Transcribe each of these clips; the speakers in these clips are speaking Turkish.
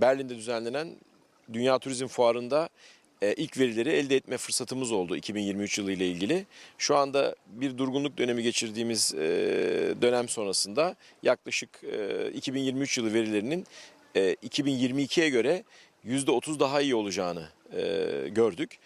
Berlin'de düzenlenen Dünya Turizm Fuarı'nda e, ilk verileri elde etme fırsatımız oldu 2023 yılı ile ilgili. Şu anda bir durgunluk dönemi geçirdiğimiz e, dönem sonrasında yaklaşık e, 2023 yılı verilerinin e, 2022'ye göre %30 daha iyi olacağını e, gördük.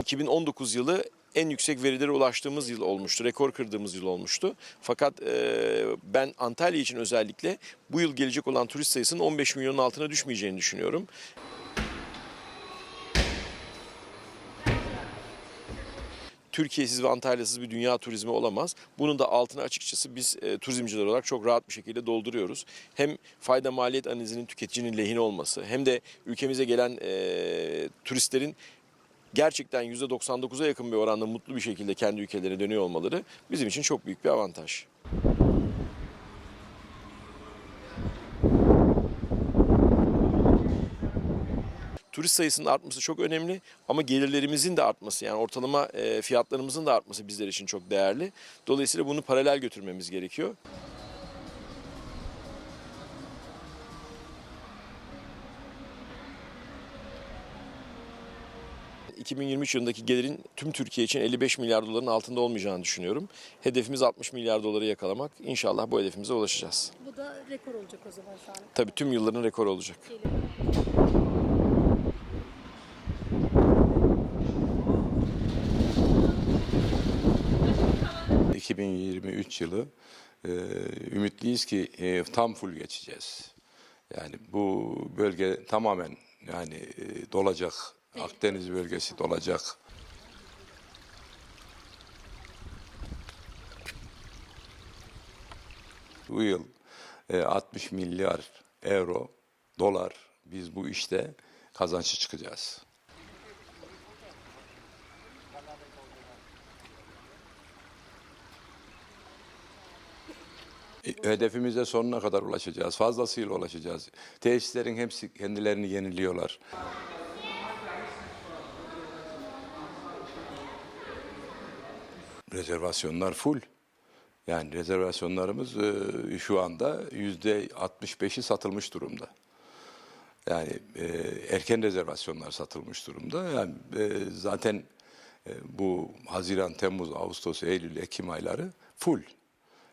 2019 yılı en yüksek verilere ulaştığımız yıl olmuştu. Rekor kırdığımız yıl olmuştu. Fakat e, ben Antalya için özellikle bu yıl gelecek olan turist sayısının 15 milyonun altına düşmeyeceğini düşünüyorum. Türkiye'siz ve Antalya'sız bir dünya turizmi olamaz. Bunun da altını açıkçası biz e, turizmciler olarak çok rahat bir şekilde dolduruyoruz. Hem fayda maliyet analizinin tüketicinin lehine olması hem de ülkemize gelen e, turistlerin gerçekten %99'a yakın bir oranda mutlu bir şekilde kendi ülkelerine dönüyor olmaları bizim için çok büyük bir avantaj. Turist sayısının artması çok önemli ama gelirlerimizin de artması yani ortalama e, fiyatlarımızın da artması bizler için çok değerli. Dolayısıyla bunu paralel götürmemiz gerekiyor. ...2023 yılındaki gelirin tüm Türkiye için 55 milyar doların altında olmayacağını düşünüyorum. Hedefimiz 60 milyar doları yakalamak. İnşallah bu hedefimize ulaşacağız. Bu da rekor olacak o zaman şu an. Tabii tüm yılların rekoru olacak. Geliyor. 2023 yılı e, ümitliyiz ki e, tam full geçeceğiz. Yani bu bölge tamamen yani e, dolacak. Akdeniz bölgesi dolacak. Bu yıl e, 60 milyar euro, dolar biz bu işte kazançlı çıkacağız. E, Hedefimize sonuna kadar ulaşacağız. Fazlasıyla ulaşacağız. Tesislerin hepsi kendilerini yeniliyorlar. Rezervasyonlar full. Yani rezervasyonlarımız e, şu anda yüzde 65'i satılmış durumda. Yani e, erken rezervasyonlar satılmış durumda. Yani e, zaten e, bu Haziran, Temmuz, Ağustos, Eylül, Ekim ayları full.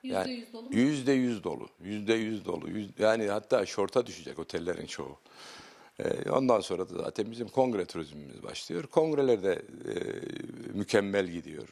Yüzde yüz dolu mu? Yüzde yüz dolu. Yüzde yüz dolu. Yüz- yani hatta şorta düşecek otellerin çoğu. Ee, ondan sonra da zaten bizim kongre turizmimiz başlıyor. Kongreler de e, mükemmel gidiyor.